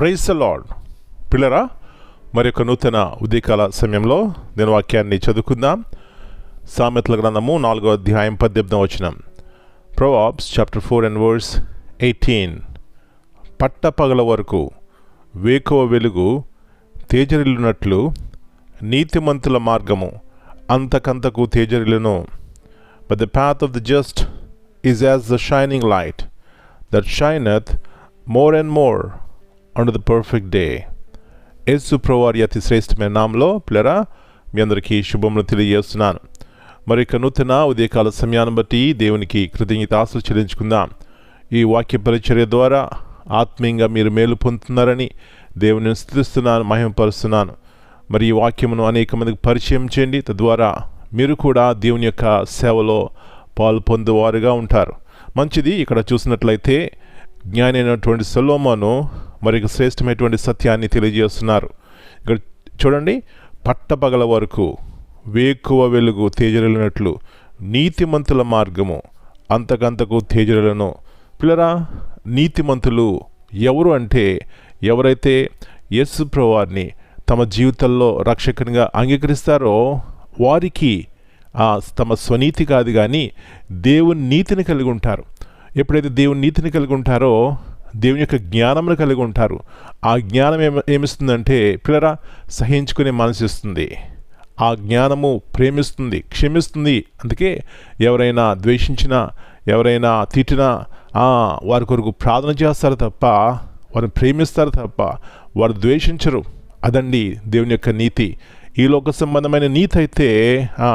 Price lord పిల్లరా మరి యొక్క నూతన ఉదయకాల సమయంలో నేను వాక్యాన్ని చదువుకుందాం. సామెతల గ్రంథము నాలుగో అధ్యాయం పద్దెనిమిదవ వచనం. Proverbs chapter four and verse eighteen. పట్టపగల వరకు వేకువ వెలుగు తేజరిల్లునట్లు నీతిమంతుల మార్గము అంతకంతకు తేజరిల్లును. But the path of the just is as the shining light that shineth more and more under the perfect day Yesu ప్రవారి అతి శ్రేష్టమైన నామంలో పిల్లరా మీ అందరికీ శుభములు తెలియజేస్తున్నాను. మరి యొక్క నూతన ఉదయకాల సమయాన్ని బట్టి దేవునికి కృతజ్ఞతాసులు చెల్లించుకుందాం. ఈ వాక్య పరిచర్య ద్వారా ఆత్మీయంగా మీరు మేలు పొందుతున్నారని దేవుని స్థుతిస్తున్నాను మహిమపరుస్తున్నాను. మరి ఈ వాక్యమును అనేక మందికి పరిచయం చేయండి. తద్వారా మీరు కూడా దేవుని యొక్క సేవలో పాలు పొందేవారుగా ఉంటారు. మంచిది ఇక్కడ చూసినట్లయితే జ్ఞానైనటువంటి సొలోమాను మరి శ్రేష్టమైనటువంటి సత్యాన్ని తెలియజేస్తున్నారు. ఇక్కడ చూడండి పట్టపగల వరకు వేకువ వెలుగు తేజరలినట్లు నీతిమంతుల మార్గము అంతకంతకు తేజరులను పిల్లరా నీతిమంతులు ఎవరు అంటే ఎవరైతే యస్సు ప్రవారిని తమ జీవితంలో రక్షకునిగా అంగీకరిస్తారో వారికి ఆ తమ స్వనీతి కాదు కానీ దేవుని నీతిని కలిగి ఉంటారు. ఎప్పుడైతే దేవుని నీతిని కలిగి ఉంటారో దేవుని యొక్క జ్ఞానమును కలిగి ఉంటారు. ఆ జ్ఞానం ఏమి ఏమిస్తుందంటే పిల్లరా సహించుకునే మనసు ఇస్తుంది ఆ జ్ఞానము ప్రేమిస్తుంది క్షమిస్తుంది. అందుకే ఎవరైనా ద్వేషించినా ఎవరైనా తిట్టినా వారి కొరకు ప్రార్థన చేస్తారు తప్ప వారిని ప్రేమిస్తారు తప్ప వారు ద్వేషించరు. అదండి దేవుని యొక్క నీతి. ఈ లోక సంబంధమైన నీతి అయితే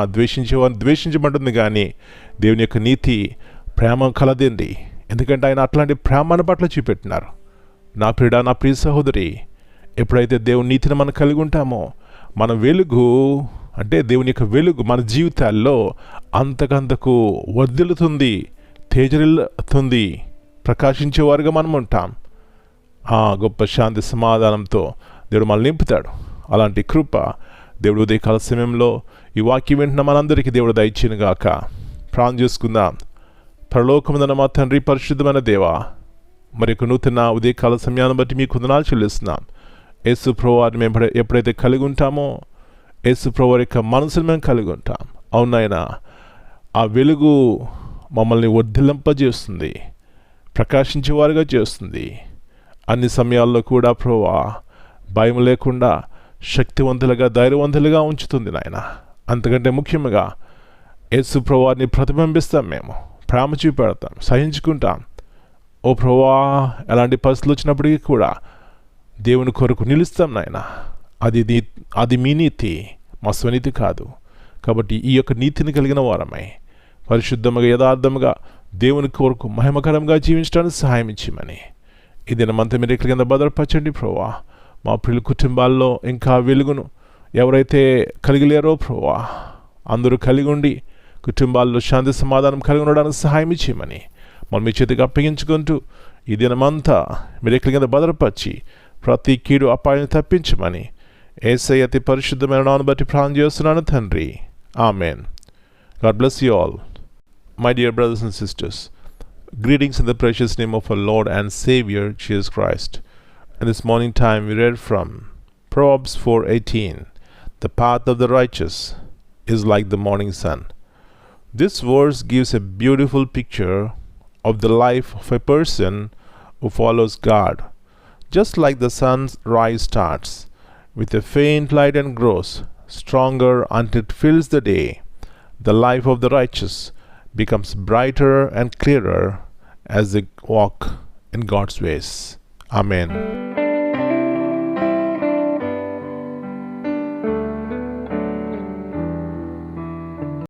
ద్వేషించే వారిని ద్వేషించమంటుంది కానీ దేవుని యొక్క నీతి ప్రేమ కలదండి ఎందుకంటే ఆయన అట్లాంటి ప్రేమను పట్ల చూపెట్టినారు. నా ప్రియుడా నా ప్రియ సహోదరి ఎప్పుడైతే దేవుని నీతిని మనం కలిగి ఉంటామో మన వెలుగు అంటే దేవుని యొక్క వెలుగు మన జీవితాల్లో అంతకంతకు వర్ధిల్లుతుంది తేజరిల్లుతుంది ప్రకాశించేవారుగా మనం ఉంటాం. ఆ గొప్ప శాంతి సమాధానంతో దేవుడు మనల్ని నింపుతాడు. అలాంటి కృప దేవుడు ఉదయకాల సమయంలో ఈ వాక్యం వింటున్న మనందరికీ దేవుడు దయచేను గాక ప్రాణం చేసుకుందాం. పరలోకముందన మా తండ్రి పరిశుద్ధమైన దేవా మరి యొక్క నూతన ఉదయకాల సమయాన్ని బట్టి మీకు వందనాలు చెల్లిస్తున్నాం. యేసు ప్రభువారిని మేము ఎప్పుడైతే కలిగి ఉంటామో యేసు ప్రభువారి యొక్క మనసును మేము కలిగి ఉంటాం. అవునాయన ఆ వెలుగు మమ్మల్ని వర్ధిల్లింపజేస్తుంది ప్రకాశించేవారుగా చేస్తుంది. అన్ని సమయాల్లో కూడా ప్రభువా భయం లేకుండా శక్తివంతులుగా ధైర్యవంతులుగా ఉంచుతుంది నాయన. అంతకంటే ముఖ్యంగా యేసు ప్రభువారిని ప్రతిబింబిస్తాం మేము. ప్రేమ చూపెడతాం సహించుకుంటాం. ఓ ప్రభా ఎలాంటి పరిస్థితులు వచ్చినప్పటికీ కూడా దేవుని కొరకు నిలుస్తాం నాయన. అది నీ అది మీ నీతి మా స్వనీతి కాదు. కాబట్టి ఈ యొక్క నీతిని కలిగిన వారమై పరిశుద్ధముగా యథార్థముగా దేవుని కొరకు మహిమకరంగా జీవించడానికి సహాయం ఇచ్చిమని ఈ దినమంతా మీరు ఇక్కడ కింద భద్రపరచండి ప్రభా మా పిల్లల కుటుంబాల్లో ఇంకా వెలుగును ఎవరైతే కలిగిలేరో ప్రభా అందరూ కలిగి ఉండి కుటుంబాల్లో శాంతి సమాధానం కలిగి ఉండడానికి సహాయం ఇచ్చేయమని మనం మీ చేతికి అప్పగించుకుంటూ ఈ దినమంతా మీరు ఎక్కడి కింద భద్రపరిచి ప్రతి కీడు అపాయం తప్పించమని ఏసై అతి పరిశుద్ధమైన నాను బట్టి ప్రాణం చేస్తున్నాను తండ్రి amen God bless you all my dear brothers and sisters Greetings in the precious name of our Lord and Savior Jesus Christ. And this morning time we read from Proverbs 4:18. The path of the righteous is like the morning sun. This verse gives a beautiful picture of the life of a person who follows God. Just like the sun's rise starts with a faint light and grows stronger until it fills the day, the life of the righteous becomes brighter and clearer as they walk in God's ways. Amen.